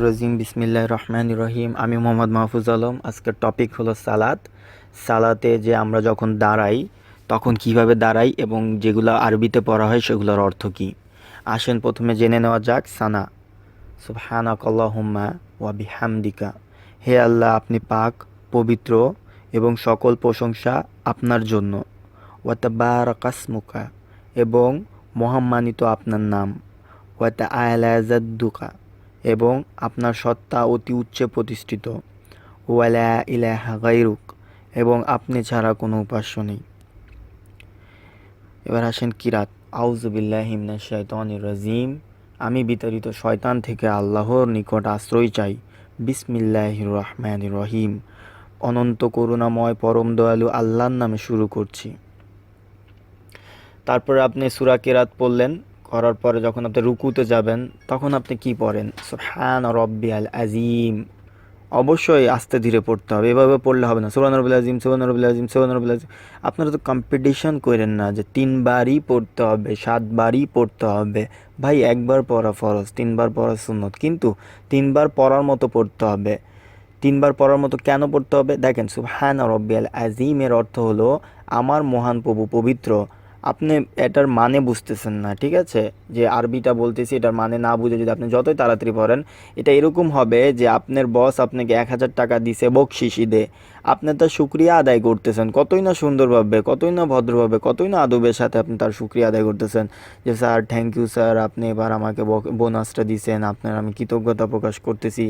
রাজিম বিসমিল্লাহ রহমান রহিম। আমি মোহাম্মদ মাহফুজ আলম। আজকের টপিক হলো সালাত। সালাতে যে আমরা যখন দাঁড়াই, তখন কীভাবে দাঁড়াই এবং যেগুলো আরবিতে পড়া হয় সেগুলোর অর্থ কী? আসেন প্রথমে জেনে নেওয়া যাক, সানা। সুবহানাক আল্লাহুম্মা ওয়া বিহামদিকা। হে আল্লাহ, আপনি পাক, পবিত্র এবং সকল প্রশংসা আপনার জন্য। ওয়াতাবারাকাসমুকা এবং মহাম্মানিত আপনার নাম। ওয়াতা আয়ালাজাদ্দুকা এবং আপনার সত্তা অতি উচ্চে প্রতিষ্ঠিত। ওয়ালা ইলাহা গাইরুক এবং আপনি ছাড়া কোনো উপাস্য নেই। এবার আসেন কিরাত। আউজুবিল্লাহিমনা শৈতানির রাজিম। আমি বিতাড়িত শয়তান থেকে আল্লাহর নিকট আশ্রয় চাই। বিসমিল্লাহির রহমান রহিম। অনন্ত করুণাময় পরম দয়ালু আল্লাহর নামে শুরু করছি। তারপরে আপনি সুরা কেরাত পড়লেন। করার পরে যখন আপনি রুকুতে যাবেন, তখন আপনি কি পড়েন? সুবহান রব্বি আল আজিম অবশ্যই আস্তে ধীরে পড়তে হবে। এভাবে পড়লে হবে না। সুবান রবুল আজিম সুবান রবুল আজিম সুবান রবুল আজিম আপনারা তো কম্পিটিশন করেন না যে তিনবারই পড়তে হবে, সাতবারই পড়তে হবে। ভাই, একবার পড়া ফরজ, তিনবার পড়া সুন্নত। কিন্তু তিনবার পড়ার মতো পড়তে হবে। তিনবার পড়ার মতো কেন পড়তে হবে? দেখেন, সুবহান রব্বি আল আজিমের অর্থ হলো, আমার মহান প্রভু পবিত্র। আপনি এটার মানে বুঝতেছেন না, ঠিক আছে? যে আরবিটা বলতেছি, এটার মানে না বুঝে যদি আপনি যতই তাড়াতাড়ি পড়েন, এটা এরকম হবে যে আপনার বস আপনাকে এক হাজার টাকা দিছে বকশিস দে আপনি তার সুক্রিয়া আদায় করতেছেন। কতই না সুন্দরভাবে কতই না ভদ্রভাবে কতই না আদবের সাথে আপনি তার সুক্রিয়া আদায় করতেছেন যে, স্যার থ্যাংক ইউ স্যার আপনি এবার আমাকে বোনাসটা দিয়েছেন আপনার আমি কৃতজ্ঞতা প্রকাশ করতেছি।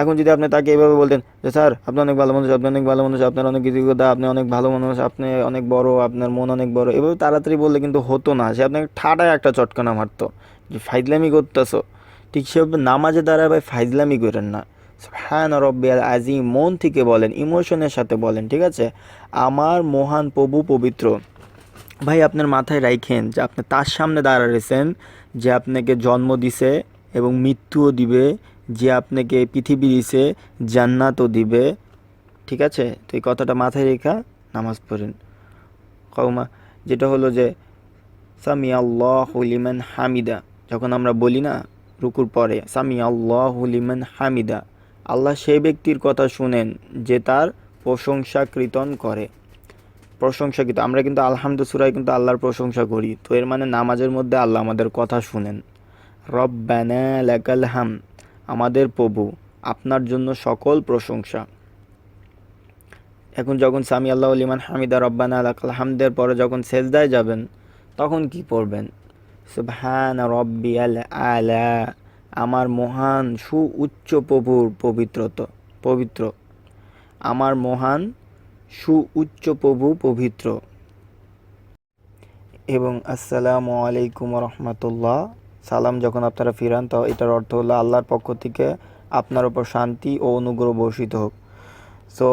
এখন যদি আপনি তাকে এভাবে বলতেন যে, স্যার, আপনি অনেক ভালো মানুষ, আপনি অনেক ভালো মানুষ, আপনার অনেক কৃতজ্ঞতা, আপনি অনেক ভালো মানুষ, আপনি অনেক বড়, আপনার মন অনেক বড়। এভাবে তাড়াতাড়ি বললে কিন্তু হতো না। সে আপনাকে ঠাটায় একটা চটকানা মারতো যে, ফাইজলামি করতেছো? ঠিক সেভাবে নামাজে দাঁড়ায় ভাই, ফাইজলামি করেন না। হ্যাঁ রব্বিয়াল আজিম, মন থেকে বলেন, ইমোশনের সাথে বলেন, ঠিক আছে? আমার মহান প্রভু পবিত্র। ভাই, আপনার মাথায় রাখেন যে আপনি তার সামনে দাঁড়াইছেন যে আপনাকে জন্ম দিছে এবং মৃত্যুও দিবে, যে আপনাকে পৃথিবী দিছে, জান্নাতও দিবে। ঠিক আছে? তো এই কথাটা মাথায় রেখা নামাজ পড়েন। কৌমা যেটা হলো যে সামি আল্লাহ হামিদা, যখন আমরা বলি না, রুকুর পরে সামি আল্লাহ হামিদা আল্লাহ সেই ব্যক্তির কথা শুনেন যে তার প্রশংসা কীর্তন করে। প্রশংসাকৃত, আমরা কিন্তু আলহামদুসুরাই কিন্তু আল্লাহর প্রশংসা করি। তো এর মানে নামাজের মধ্যে আল্লাহ আমাদের কথা শুনেন। রব্বানা লাকাল আমাদের প্রভু আপনার জন্য সকল প্রশংসা। এখন যখন সামি আল্লাহ লিমান হামিদা রব্বানা লাকাল হামদের পরে যখন সেজদায় যাবেন, তখন কি পড়বেন? সুবহান রব্বি আল আলা। আমার মহান সু উচ্চ প্রভুর পবিত্রত, পবিত্র। আমার মহান সু উচ্চ প্রভু পবিত্র। এবং আসসালামু আলাইকুম রহমতুল্লাহ সালাম যখন আপনারা ফিরান, তো এটার অর্থ হলো আল্লাহর পক্ষ থেকে আপনার ওপর শান্তি ও অনুগ্রহ বর্ষিত হোক। সো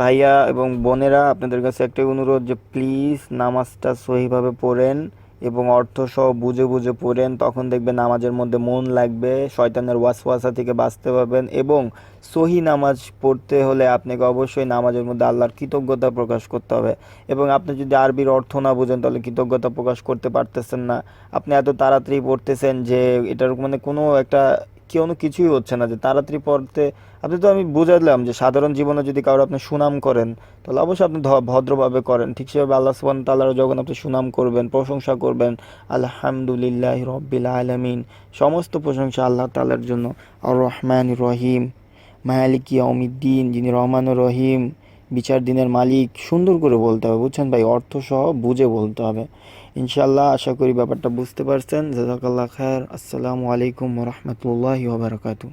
ভাইয়া এবং বোনেরা, আপনাদের কাছে একটাই অনুরোধ যে প্লিজ নামাজটা সহিভাবে পড়েন এবং অর্থ সহ বুঝে বুঝে পড়েন, তখন দেখবেন নামাজের মধ্যে মন লাগবে, শয়তানের ওয়াসওয়াসা থেকে বাঁচতে পারবেন এবং সহি নামাজ পড়তে হলে আপনাকে অবশ্যই নামাজের মধ্যে আল্লাহর কৃতজ্ঞতা প্রকাশ করতে হবে। এবং আপনি যদি আরবির অর্থ না বুঝেন, তাহলে কৃতজ্ঞতা প্রকাশ করতে পারতেছেন না। আপনি এত তাড়াতাড়ি পড়তেছেন যে এটার মানে কোনো একটা কোনো কিছুই হচ্ছে না, যে তাড়াতাড়ি পড়তে। আপনি তো আমি বুঝালাম যে সাধারণ জীবনে যদি কারও আপনি সুনাম করেন, তাহলে অবশ্যই আপনি ভদ্রভাবে করেন। ঠিক সেভাবে আল্লাহ সুবান তাল্লাহ যখন আপনি সুনাম করবেন, প্রশংসা করবেন, আলহামদুলিল্লাহ রব্বিল আলমিন। সমস্ত প্রশংসা আল্লাহ তাল্লার জন্য। আর রহমান রহিম মায়ালিক ইয়াউমিদ্দিন, যিনি রহমান রহিম। বিচার দিনের মালিক, সুন্দর করে বলতে হবে, বুঝছেন ভাই? অর্থ সহ বুঝে বলতে হবে। ইনশাল্লাহ আশা করি ব্যাপারটা বুঝতে পারছেন। জাজাকাল্লাহ খায়ের। আসসালামু আলাইকুম রহমতুল্লাহ ওবরাকাতু